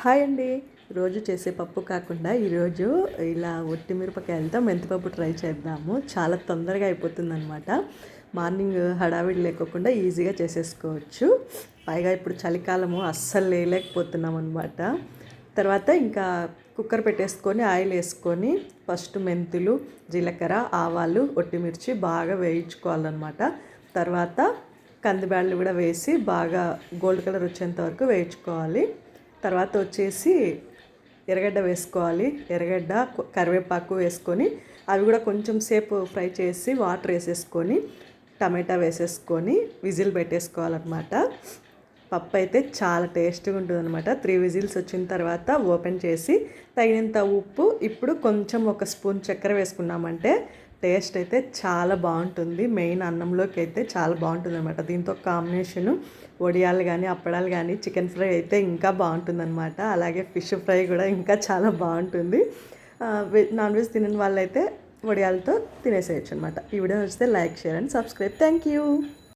Hi అండి. రోజు చేసే పప్పు కాకుండా ఈరోజు ఇలా ఒట్టి మిరపకాయలతో మెంతిపప్పు ట్రై చేద్దాము. చాలా తొందరగా అయిపోతుందనమాట మార్నింగ్ హడావిడి లేకోకుండా ఈజీగా చేసేసుకోవచ్చు. పైగా ఇప్పుడు చలికాలము అస్సలు లేలేకపోతున్నాం అనమాట తర్వాత ఇంకా కుక్కర్ పెట్టేసుకొని ఆయిల్ వేసుకొని ఫస్ట్ మెంతులు జీలకర్ర ఆవాలు ఒట్టిమిర్చి బాగా వేయించుకోవాలన్నమాట. తర్వాత కందిబ్యాళ్ళు కూడా వేసి బాగా గోల్డ్ కలర్ వచ్చేంత వరకు వేయించుకోవాలి. తర్వాత వచ్చేసి ఎర్రగడ్డ వేసుకోవాలి. ఎర్రగడ్డ కరివేపాకు వేసుకొని అవి కూడా కొంచెం సేపు ఫ్రై చేసి వాటర్ వేసేసుకొని టమాటా వేసేసుకొని విజిల్ పెట్టేసుకోవాలన్నమాట. పప్పు అయితే చాలా టేస్ట్గా ఉంటుంది అనమాట త్రీ విజిల్స్ వచ్చిన తర్వాత ఓపెన్ చేసి తగినంత ఉప్పు ఇప్పుడు కొంచెం ఒక స్పూన్ చక్కెర వేసుకున్నామంటే టేస్ట్ అయితే చాలా బాగుంటుంది. మెయిన్ అన్నంలోకి అయితే చాలా బాగుంటుంది అనమాట దీంతో కాంబినేషను వడియాలు కానీ అప్పడాలు కానీ చికెన్ ఫ్రై అయితే ఇంకా బాగుంటుంది అనమాట అలాగే ఫిష్ ఫ్రై కూడా ఇంకా చాలా బాగుంటుంది. వెజ్ నాన్ వెజ్ తినని వాళ్ళైతే వడియాలతో తినేసేయచ్చు అనమాట ఈ వీడియో నచ్చితే like share and subscribe. Thank you.